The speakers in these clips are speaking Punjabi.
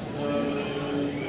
uh,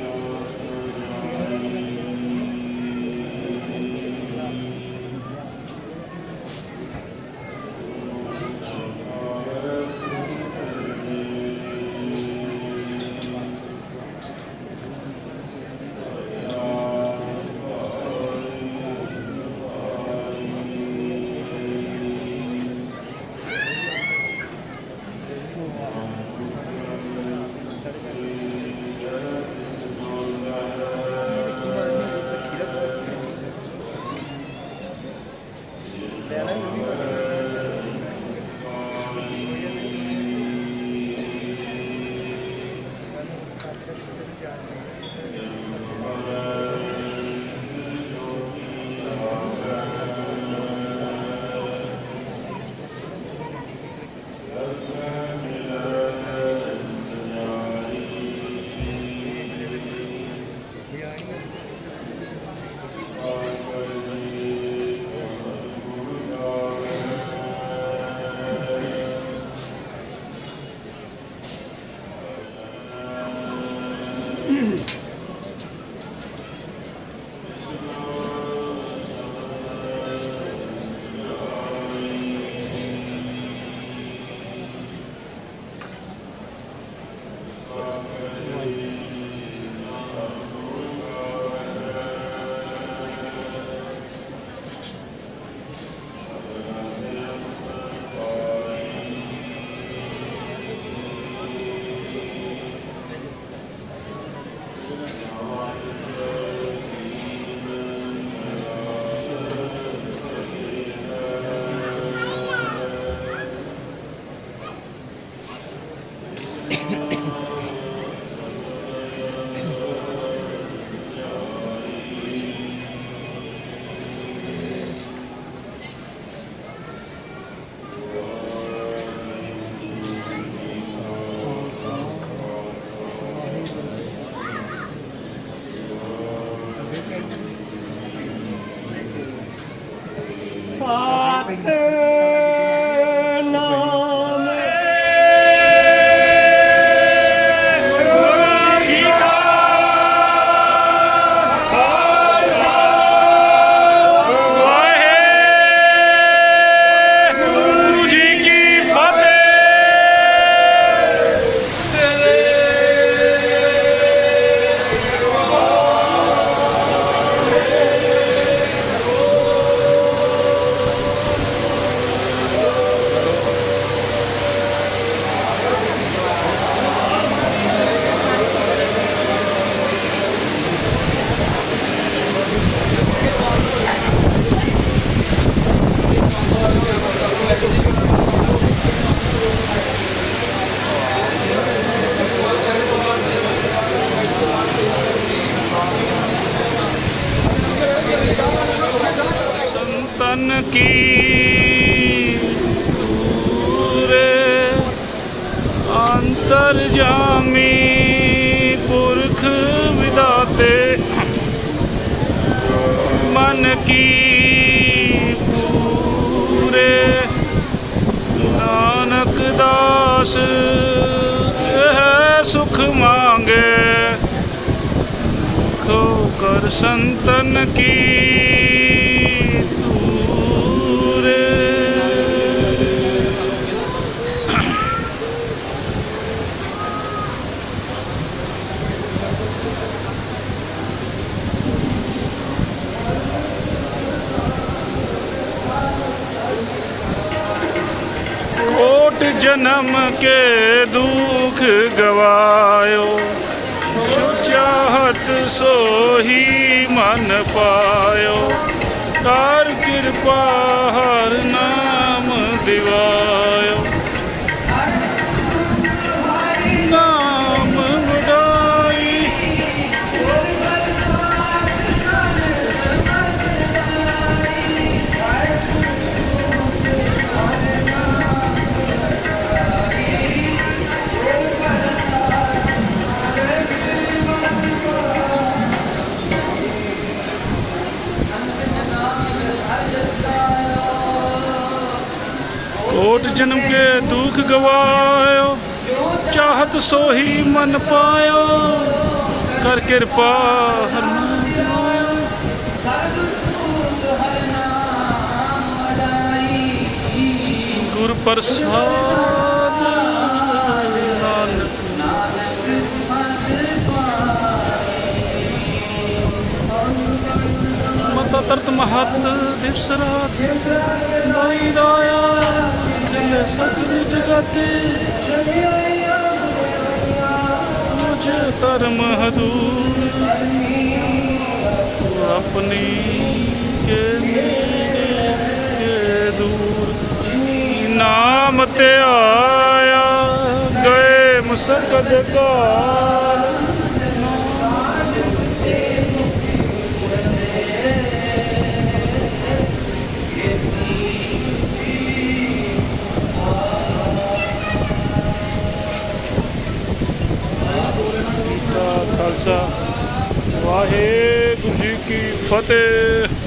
ਦਾਸ ਇਹ ਸੁਖ ਮੰਗੇ। ਖੋ ਕਰ ਸੰਤਨ ਕੀ ਦੂਰੇ ਕੋਟ ਜਨਮ ਕੇ ਦੁਖ ਗਵਾਇਓ। ਜੋ ਸੋਹੀ ਮਨ ਪਾਇਓ। ਕਰ ਕਿਰਪਾ ਹਰ ਕੋਟ ਸੋਹੀ ਮਨ ਪਾਇਆ, ਕਰ ਕਿਰਪਾ ਹਰਨਾਮ। ਗੁਰ ਪ੍ਰਸਾਦ ਨਾਨਕ ਮਤਾ ਤਰਤ ਮਹਤ ਦਿਵਸ ਰਾਤ ਨਾਈ ਰਾਇਆ ਖਿਲ ਸਤਿ ਜਗਤੇ ਮੁਝ ਧਰਮ ਹਦੂਰ ਆਪਣੀ ਕੇ ਨੇੜੇ ਕੇ ਦੂਰ। ਨਾਮ ਤੇ ਆਇਆ ਗਏ ਮੁਸਕਦ ਕਾਲ। ਵਾਹਿਗੁਰੂ ਜੀ ਕੀ ਫਤਿਹ।